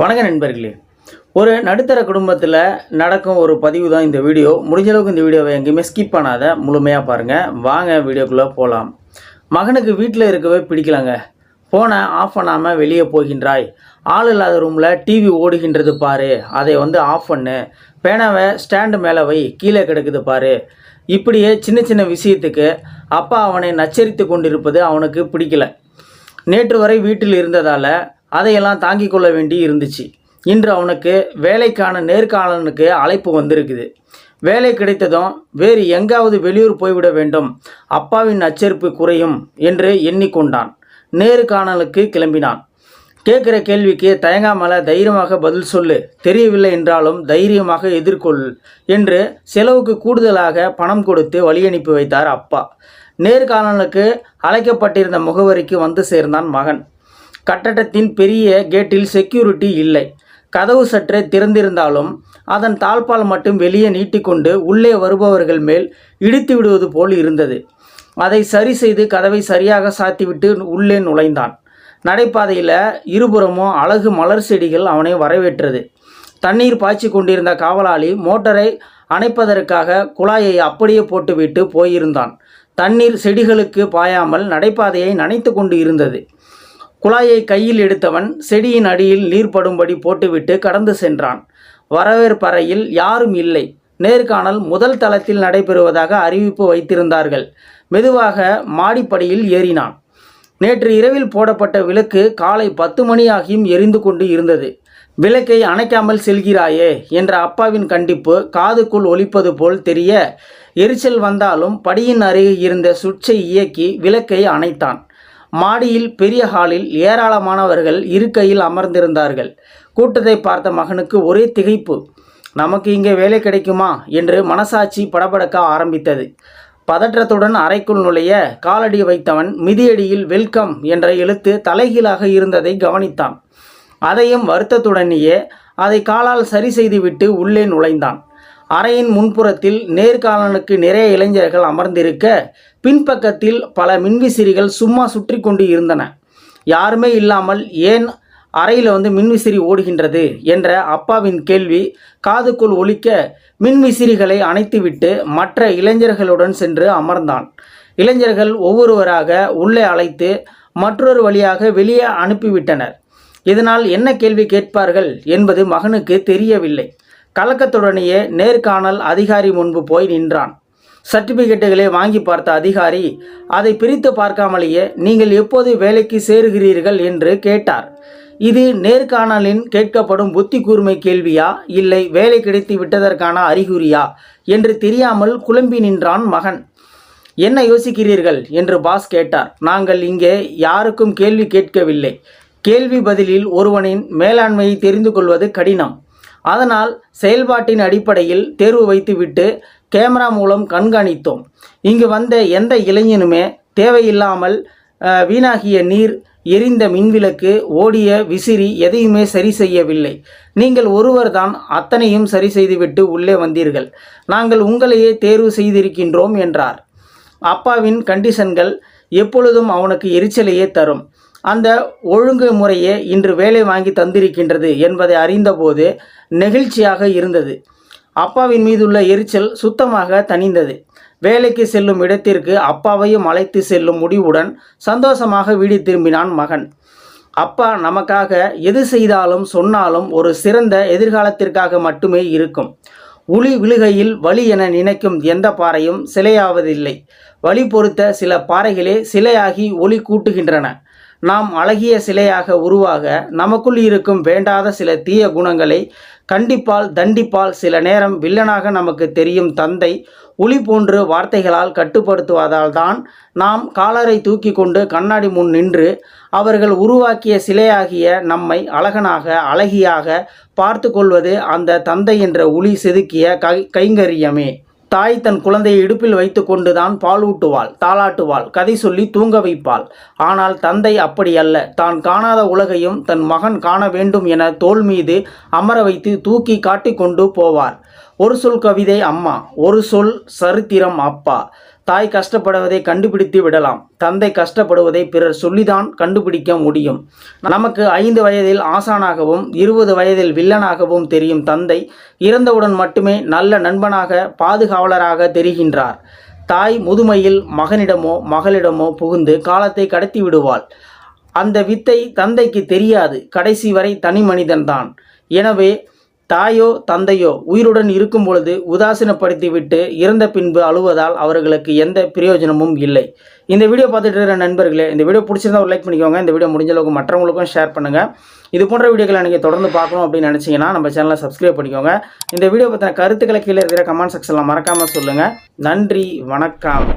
வணக்க நண்பர்களே. ஒரு நடுத்தர குடும்பத்தில் நடக்கும் ஒரு பதிவு தான் இந்த வீடியோ. முடிஞ்சளவுக்கு இந்த வீடியோவை எங்கேயுமே ஸ்கிப் பண்ணாத. முழுமையாக பாருங்கள் வாங்க வீடியோக்குள்ளே போகலாம் மகனுக்கு வீட்டில் இருக்கவே பிடிக்கலாங்க. ஃபோனை ஆஃப் பண்ணாமல் வெளியே போகின்றாய். ஆள் இல்லாத ரூமில் டிவி ஓடுகின்றது பாரு. அதை வந்து ஆஃப் பண்ணு. பேனாவை ஸ்டாண்டு மேலே வை. கீழே கிடக்குது பாரு. இப்படியே சின்ன சின்ன விஷயத்துக்கு அப்பா அவனை நச்சரித்து கொண்டிருப்பது அவனுக்கு பிடிக்கல. நேற்று வரை வீட்டில் இருந்ததால் அதையெல்லாம் தாங்கிக் கொள்ள வேண்டி இருந்துச்சு. இன்று அவனுக்கு வேலைக்கான நேர்காணலனுக்கு அழைப்பு வந்திருக்குது. வேலை கிடைத்ததும் வேறு எங்காவது வெளியூர் போய்விட வேண்டும். அப்பாவின் அச்சரிப்பு குறையும் என்று எண்ணிக்கொண்டான். நேர்காணலுக்கு கிளம்பினான். கேட்குற கேள்விக்கு தயங்காமல தைரியமாக பதில் சொல்லு. தெரியவில்லை என்றாலும் தைரியமாக எதிர்கொள் என்று செலவுக்கு கூடுதலாக பணம் கொடுத்து வழி அனுப்பி வைத்தார் அப்பா. நேர்காணலுக்கு அழைக்கப்பட்டிருந்த முகவரிக்கு வந்து சேர்ந்தான் மகன். கட்டடத்தின் பெரிய கேட்டில் செக்யூரிட்டி இல்லை. கதவு சற்றே திறந்திருந்தாலும் அதன் தாழ்பால் மட்டும் வெளியே நீட்டிக்கொண்டு உள்ளே வருபவர்கள் மேல் இடித்து விடுவது போல் இருந்தது. அதை சரி செய்து கதவை சரியாக சாத்திவிட்டு உள்ளே நுழைந்தான். நடைபாதையில் இருபுறமும் அழகு மலர் செடிகள் அவனை வரவேற்றது. தண்ணீர் பாய்ச்சி கொண்டிருந்த காவலாளி மோட்டரை அணைப்பதற்காக குழாயை அப்படியே போட்டுவிட்டு போயிருந்தான். தண்ணீர் செடிகளுக்கு பாயாமல் நடைபாதையை நனைத்து கொண்டு இருந்தது. குழாயை கையில் எடுத்தவன் செடியின் அடியில் நீர் படும்படி போட்டுவிட்டு கடந்து சென்றான். வரவேற்பறையில் யாரும் இல்லை. நேர்காணல் முதல் தளத்தில் நடைபெறுவதாக அறிவிப்பு வைத்திருந்தார்கள். மெதுவாக மாடிப்படியில் ஏறினான். நேற்று இரவில் போடப்பட்ட விளக்கு காலை பத்து மணி ஆகியும் எரிந்து கொண்டு இருந்தது. விளக்கை அணைக்காமல் செல்கிறாயே என்ற அப்பாவின் கண்டிப்பு காதுக்குள் ஒலிப்பது போல் தெரிய எரிச்சல் வந்தாலும் படியின் அருகே இருந்த சுவிட்சை இயக்கி விளக்கை அணைத்தான். மாடியில் பெரிய ஹாலில் ஏராளமானவர்கள் இருக்கையில் அமர்ந்திருந்தார்கள். கூட்டத்தை பார்த்த மகனுக்கு ஒரே திகைப்பு. நமக்கு இங்கே வேலை கிடைக்குமா? என்று மனசாட்சி படபடக்க ஆரம்பித்தது. பதற்றத்துடன் அறைக்குள் நுழைய காலடி வைத்தவன் மிதியடியில் வெல்கம் என்ற எழுத்து தலைகீழாக இருந்ததை கவனித்தான். அதையும் வருத்தத்துடனேயே அதை காலால் சரி செய்துவிட்டு உள்ளே நுழைந்தான். அறையின் முன்புறத்தில் நேர்காணலுக்கு நிறைய இளைஞர்கள் அமர்ந்திருக்க பின்பக்கத்தில் பல மின்விசிறிகள் சும்மா சுற்றி கொண்டு இருந்தன. யாருமே இல்லாமல் ஏன் அறையில் வந்து மின்விசிறி ஓடுகின்றது என்ற அப்பாவின் கேள்வி காதுக்குள் ஒலிக்க மின்விசிறிகளை அணைத்துவிட்டு மற்ற இளைஞர்களுடன் சென்று அமர்ந்தான். இளைஞர்கள் ஒவ்வொருவராக உள்ளே அழைத்து மற்றொரு வழியாக வெளியே அனுப்பிவிட்டனர். இதனால் என்ன கேள்வி கேட்பார்கள் என்பது மகனுக்கு தெரியவில்லை. கலக்கத்துடனேயே நேர்காணல் அதிகாரி முன்பு போய் நின்றான். சர்டிபிகேட்டுகளை வாங்கி பார்த்த அதிகாரி அதை பிரித்து பார்க்காமலேயே நீங்கள் எப்போது வேலைக்கு சேருகிறீர்கள்? என்று கேட்டார். இது நேர்காணலின் கேட்கப்படும் புத்தி கூர்மை கேள்வியா? இல்லை வேலை கிடைத்து விட்டதற்கான அறிகுறியா? என்று தெரியாமல் குழம்பி நின்றான் மகன். என்ன யோசிக்கிறீர்கள்? என்று பாஸ் கேட்டார். நாங்கள் இங்கே யாருக்கும் கேள்வி கேட்கவில்லை. கேள்வி பதிலில் ஒருவனின் மேலாண்மையை தெரிந்து கொள்வது கடினம். அதனால் செயல்பாட்டின் அடிப்படையில் தேர்வு வைத்துவிட்டு கேமரா மூலம் கண்காணித்தோம். இங்கு வந்த எந்த இளைஞனுமே தேவையில்லாமல் வீணாகிய நீர் எரிந்த மின்விளக்கு ஓடிய விசிறி எதையுமே சரி செய்யவில்லை. நீங்கள் ஒருவர்தான் அத்தனையும் சரி செய்துவிட்டு உள்ளே வந்தீர்கள். நாங்கள் உங்களையே தேர்வு செய்திருக்கின்றோம் என்றார். அப்பாவின் கண்டிஷன்கள் எப்பொழுதும் அவனுக்கு எரிச்சலையே தரும். அந்த ஒழுங்கு முறையே இன்று வேலை வாங்கி தந்திருக்கின்றது என்பதை அறிந்தபோது நெகிழ்ச்சியாக இருந்தது. அப்பாவின் மீதுள்ள எரிச்சல் சுத்தமாக தணிந்தது. வேலைக்கு செல்லும் இடத்திற்கு அப்பாவையும் அழைத்து செல்லும் முடிவுடன் சந்தோஷமாக வீடு திரும்பினான் மகன். அப்பா நமக்காக எது செய்தாலும் சொன்னாலும் ஒரு சிறந்த எதிர்காலத்திற்காக மட்டுமே இருக்கும். உளி விழுகையில் வலி என நினைக்கும் எந்த பாறையும் சிலையாவதில்லை. வழி பொறுத்த சில பாறைகளே சிலையாகி ஒளி கூட்டுகின்றன. நாம் அழகிய சிலையாக உருவாக நமக்குள் இருக்கும் வேண்டாத சில தீய குணங்களை கண்டிப்பால் தண்டிப்பால் சில நேரம் வில்லனாக நமக்கு தெரியும் தந்தை ஒளி போன்று வார்த்தைகளால் கட்டுப்படுத்துவதால் தான் நாம் காலரை தூக்கி கொண்டு கண்ணாடி முன் நின்று அவர்கள் உருவாக்கிய சிலையாகிய நம்மை அழகனாக அழகியாக பார்த்து கொள்வது அந்த தந்தை என்ற ஒளி செதுக்கிய கை கைங்கரியமே. தாய் தன் குழந்தையை இடுப்பில் வைத்துக்கொண்டு தான் பால் ஊட்டுவாள் தாளாட்டுவாள் கதை சொல்லி தூங்க வைப்பாள். ஆனால் தந்தை அப்படி அல்ல. தான் காணாத உலகையும் தன் மகன் காண வேண்டும் என தோள் மீது அமர வைத்து தூக்கி காட்டி கொண்டு போவார். ஒரு சொல் கவிதை அம்மா ஒரு சொல் சரித்திரம் அப்பா. தாய் கஷ்டப்படுவதை கண்டுபிடித்து விடலாம். தந்தை கஷ்டப்படுவதை பிறர் சொல்லிதான் கண்டுபிடிக்க முடியும். நமக்கு ஐந்து வயதில் ஆசானாகவும் இருபது வயதில் வில்லனாகவும் தெரியும் தந்தை இறந்தவுடன் மட்டுமே நல்ல நண்பனாக பாதுகாவலராக தெரிகின்றார். தாய் முதுமையில் மகனிடமோ மகளிடமோ புகுந்து காலத்தை கடத்தி விடுவாள். அந்த வித்தை தந்தைக்கு தெரியாது. கடைசி வரை தனி மனிதன்தான். எனவே தாயோ தந்தையோ உயிருடன் இருக்கும் பொழுது உதாசீனப்படுத்திவிட்டு இறந்த பின்பு அழுவதால் அவர்களுக்கு எந்த பிரயோஜனமும் இல்லை. இந்த வீடியோ பார்த்துட்டு இருக்கிற நண்பர்களே இந்த வீடியோ பிடிச்சிருந்தா ஒரு லைக் பண்ணிக்கோங்க. இந்த வீடியோ முடிஞ்ச அளவுக்கு மற்றவங்களுக்கும் ஷேர் பண்ணுங்கள் இது போன்ற வீடியோக்களை நீங்கள் தொடர்ந்து பார்க்கணும் அப்படின்னு நினச்சிங்கன்னா நம்ம சேனலை சப்ஸ்கிரைப் பண்ணிக்கோங்க. இந்த வீடியோ பற்றின கருத்துக்களை கீழே இருக்கிற கமெண்ட் செக்ஷனில் மறக்காமல் சொல்லுங்கள் நன்றி வணக்கம்.